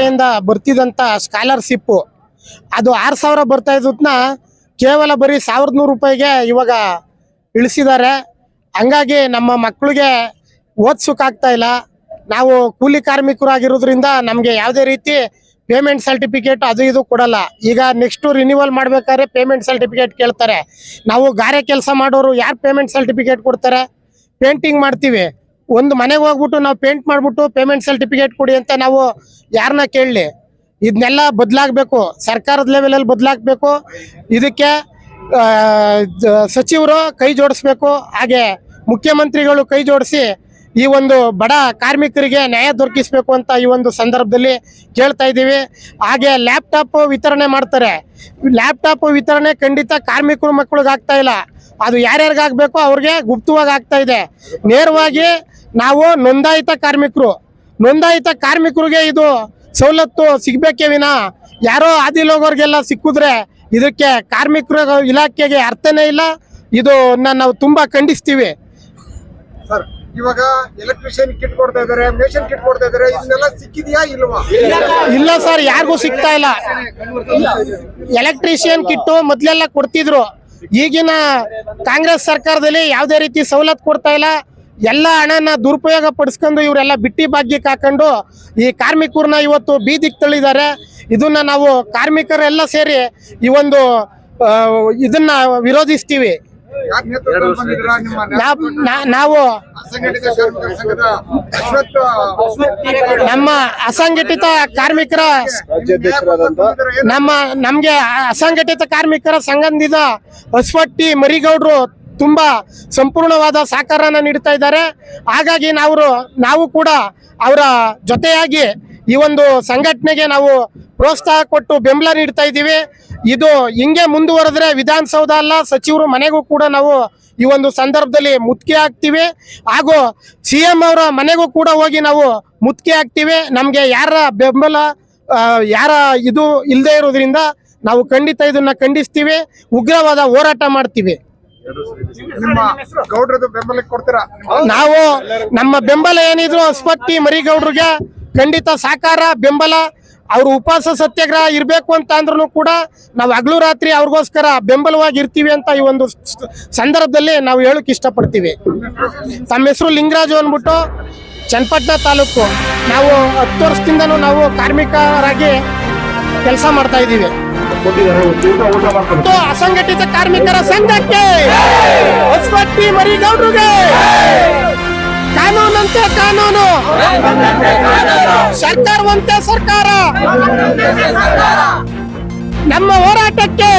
ಇಲಾಖೆಯಿಂದ ಬರ್ತಿದಂತ ಸ್ಕಾಲರ್ಶಿಪ್ಪು ಅದು ಆರು ಸಾವಿರ ಬರ್ತಾ ಇದ್ದನ್ನ ಕೇವಲ ಬರೀ ಸಾವಿರದ ನೂರು ರೂಪಾಯಿಗೆ ಇವಾಗ ಇಳಿಸಿದ್ದಾರೆ. ಹಂಗಾಗಿ ನಮ್ಮ ಮಕ್ಕಳಿಗೆ ಓದ್ಸೋಕ್ಕಾಗ್ತಾ ಇಲ್ಲ. ನಾವು ಕೂಲಿ ಕಾರ್ಮಿಕರಾಗಿರೋದ್ರಿಂದ ನಮಗೆ ಯಾವುದೇ ರೀತಿ ಪೇಮೆಂಟ್ ಸರ್ಟಿಫಿಕೇಟ್ ಅದು ಇದು ಕೊಡಲ್ಲ. ಈಗ ನೆಕ್ಸ್ಟ್ ರಿನ್ಯೂವಲ್ ಮಾಡ್ಬೇಕಾದ್ರೆ ಪೇಮೆಂಟ್ ಸರ್ಟಿಫಿಕೇಟ್ ಕೇಳ್ತಾರೆ. ನಾವು ಗಾರೆ ಕೆಲಸ ಮಾಡೋರು ಯಾರು ಪೇಮೆಂಟ್ ಸರ್ಟಿಫಿಕೇಟ್ ಕೊಡ್ತಾರೆ? ಪೇಂಟಿಂಗ್ ಮಾಡ್ತೀವಿ. ಒಂದು ಮನೆಗೆ ಹೋಗ್ಬಿಟ್ಟು ನಾವು ಪೇಂಟ್ ಮಾಡ್ಬಿಟ್ಟು ಪೇಮೆಂಟ್ ಸರ್ಟಿಫಿಕೇಟ್ ಕೊಡಿ ಅಂತ ನಾವು ಯಾರನ್ನ ಕೇಳಲಿ. ಇದನ್ನೆಲ್ಲ ಬದಲಾಗಬೇಕು, ಸರ್ಕಾರದ ಲೆವೆಲಲ್ಲಿ ಬದಲಾಗಬೇಕು. ಇದಕ್ಕೆ ಸಚಿವರು ಕೈ ಜೋಡಿಸ್ಬೇಕು. ಹಾಗೆ ಮುಖ್ಯಮಂತ್ರಿಗಳು ಕೈ ಜೋಡಿಸಿ ಈ ಒಂದು ಬಡ ಕಾರ್ಮಿಕರಿಗೆ ನ್ಯಾಯ ದೊರಕಿಸಬೇಕು ಅಂತ ಈ ಒಂದು ಸಂದರ್ಭದಲ್ಲಿ ಕೇಳ್ತಾ ಇದ್ದೀವಿ. ಹಾಗೆ ಲ್ಯಾಪ್ಟಾಪ್ ವಿತರಣೆ ಮಾಡ್ತಾರೆ. ಲ್ಯಾಪ್ಟಾಪ್ ವಿತರಣೆ ಖಂಡಿತ ಕಾರ್ಮಿಕರು ಮಕ್ಕಳಿಗೆ ಆಗ್ತಾ ಇಲ್ಲ. ಅದು ಯಾರ್ಯಾರಿಗಾಗಬೇಕು ಅವ್ರಿಗೆ ಗುಪ್ತವಾಗಿ ಆಗ್ತಾ ಇದೆ. ನೇರವಾಗಿ ನಾವು ನೋಂದಾಯಿತ ಕಾರ್ಮಿಕರು. ನೋಂದಾಯಿತ ಕಾರ್ಮಿಕರಿಗೆ ಇದು ಸವಲತ್ತು ಸಿಗ್ಬೇಕೇ ವಿನ. ಯಾರೋ ಆದಿಲೋಗೋರ್ಗೆಲ್ಲ ಸಿಕ್ಕಿದ್ರೆ ಇದಕ್ಕೆ ಕಾರ್ಮಿಕರ ಇಲಾಖೆಗೆ ಅರ್ಥನೇ ಇಲ್ಲ. ಇದು ನಾವು ತುಂಬಾ ಖಂಡಿಸ್ತೀವಿ. ಸರ್ ಇವಾಗ ಎಲೆಕ್ಟ್ರಿಷಿಯನ್ ಕಿಟ್ ಕೊಡ್ತಾ ಇದಾರೆ ಮೇಷನ್ ಕಿಟ್ ಕೊಡ್ತಾ ಇದಾರೆ ಇದನ್ನೆಲ್ಲ ಸಿಕ್ಕಿದ್ಯಾ ಇಲ್ವಾ? ಇಲ್ಲ ಸರ್ ಯಾರಿಗೂ ಸಿಗ್ತಾ ಇಲ್ಲ. ಎಲೆಕ್ಟ್ರಿಷಿಯನ್ ಕಿಟ್ಟು ಮೊದ್ಲೆಲ್ಲ ಕೊಡ್ತಿದ್ರು. ಈಗಿನ ಕಾಂಗ್ರೆಸ್ ಸರ್ಕಾರದಲ್ಲಿ ಯಾವುದೇ ರೀತಿ ಸವಲತ್ತು ಕೊಡ್ತಾ ಇಲ್ಲ. ಎಲ್ಲ ಹಣನ ದುರುಪಯೋಗ ಪಡಿಸ್ಕೊಂಡು ಇವರೆಲ್ಲ ಬಿಟ್ಟಿ ಭಾಗ್ಯಕ್ಕೆ ಹಾಕೊಂಡು ಈ ಕಾರ್ಮಿಕರನ್ನ ಇವತ್ತು ಬೀದಿಗೆ ತಳ್ಳಿದ್ದಾರೆ. ಇದನ್ನ ನಾವು ಕಾರ್ಮಿಕರೆಲ್ಲ ಸೇರಿ ಈ ಒಂದು ಇದನ್ನ ವಿರೋಧಿಸ್ತೀವಿ. ನಾವ್- ನಾ- ನಾವು ಅಸಂಘಟಿತ ಕಾರ್ಮಿಕರ ಸಂಘದ ನಮ್ಮ ಅಸಂಘಟಿತ ಕಾರ್ಮಿಕರ ನಮ್ಮ ನಮ್ಗೆ ಅಸಂಘಟಿತ ಕಾರ್ಮಿಕರ ಸಂಘದಿಂದ ಹೊಸವಟ್ಟಿ ಮರಿಗೌಡ್ರು ತುಂಬಾ ಸಂಪೂರ್ಣವಾದ ಸಹಕಾರನ ನೀಡ್ತಾ ಇದ್ದಾರೆ. ಹಾಗಾಗಿ ನಾವು ನಾವು ಕೂಡ ಅವರ ಜೊತೆಯಾಗಿ ಈ ಒಂದು ಸಂಘಟನೆಗೆ ನಾವು ಪ್ರೋತ್ಸಾಹ ಕೊಟ್ಟು ಬೆಂಬಲ ನೀಡ್ತಾ ಇದ್ದೀವಿ. ಇದು ಹಿಂಗೆ ಮುಂದುವರೆದ್ರೆ ವಿಧಾನಸೌಧ ಅಲ್ಲ, ಸಚಿವರು ಮನೆಗೂ ಕೂಡ ನಾವು ಈ ಒಂದು ಸಂದರ್ಭದಲ್ಲಿ ಮುತ್ತಿಗೆ ಹಾಕ್ತಿವಿ. ಹಾಗೂ ಸಿ ಎಂ ಅವರ ಮನೆಗೂ ಕೂಡ ಹೋಗಿ ನಾವು ಮುತ್ತಿಗೆ ಹಾಕ್ತಿವಿ. ನಮಗೆ ಯಾರ ಬೆಂಬಲ ಯಾರ ಇದು ಇಲ್ಲದೆ ಇರೋದ್ರಿಂದ ನಾವು ಖಂಡಿತ ಇದನ್ನ ಖಂಡಿಸ್ತೀವಿ. ಉಗ್ರವಾದ ಹೋರಾಟ ಮಾಡ್ತೀವಿ. ನಿಮ್ಮ ಗೌಡ್ರದ್ದು ಬೆಂಬಲಕ್ಕೆ ಕೊಡ್ತೀರಾ? ನಾವು ನಮ್ಮ ಬೆಂಬಲ ಏನಿದ್ರು ಹೊಸಪಟ್ಟಿ ಮರಿಗೌಡ್ರಿಗೆ ಖಂಡಿತ ಸಾಕಾರ ಬೆಂಬಲ. ಅವರು ಉಪವಾಸ ಸತ್ಯಾಗ್ರಹ ಇರಬೇಕು ಅಂತ ಅಂದ್ರೂ ಕೂಡ ನಾವು ಹಗಲು ರಾತ್ರಿ ಅವ್ರಿಗೋಸ್ಕರ ಬೆಂಬಲವಾಗಿ ಇರ್ತೀವಿ ಅಂತ ಈ ಒಂದು ಸಂದರ್ಭದಲ್ಲಿ ನಾವು ಹೇಳಕ್ ಇಷ್ಟಪಡ್ತೀವಿ. ತಮ್ಮ ಹೆಸರು ಲಿಂಗರಾಜು ಅಂದ್ಬಿಟ್ಟು ಚನ್ನಪಟ್ಟಣ ತಾಲೂಕು. ನಾವು ಹತ್ತು ವರ್ಷದಿಂದನೂ ನಾವು ಕಾರ್ಮಿಕರಾಗಿ ಕೆಲಸ ಮಾಡ್ತಾ ಇದ್ದೀವಿ. ಅಸಂಘಟಿತ ಕಾರ್ಮಿಕರ ಸಂಘಕ್ಕೆ ಹೊಸಪಟ್ಟಿ ಮರಿಗೌಡ್ರಿಗೆ. ಕಾನೂನಂತೆ ಕಾನೂನು. ಸರ್ಕಾರವಂತೆ ಸರ್ಕಾರ. ನಮ್ಮ ಹೋರಾಟಕ್ಕೆ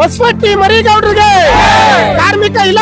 ಹೊಸಪಟ್ಟಿ ಮರಿಗೌಡ್ರಿಗೆ ಕಾರ್ಮಿಕ ಇಲಾಖೆ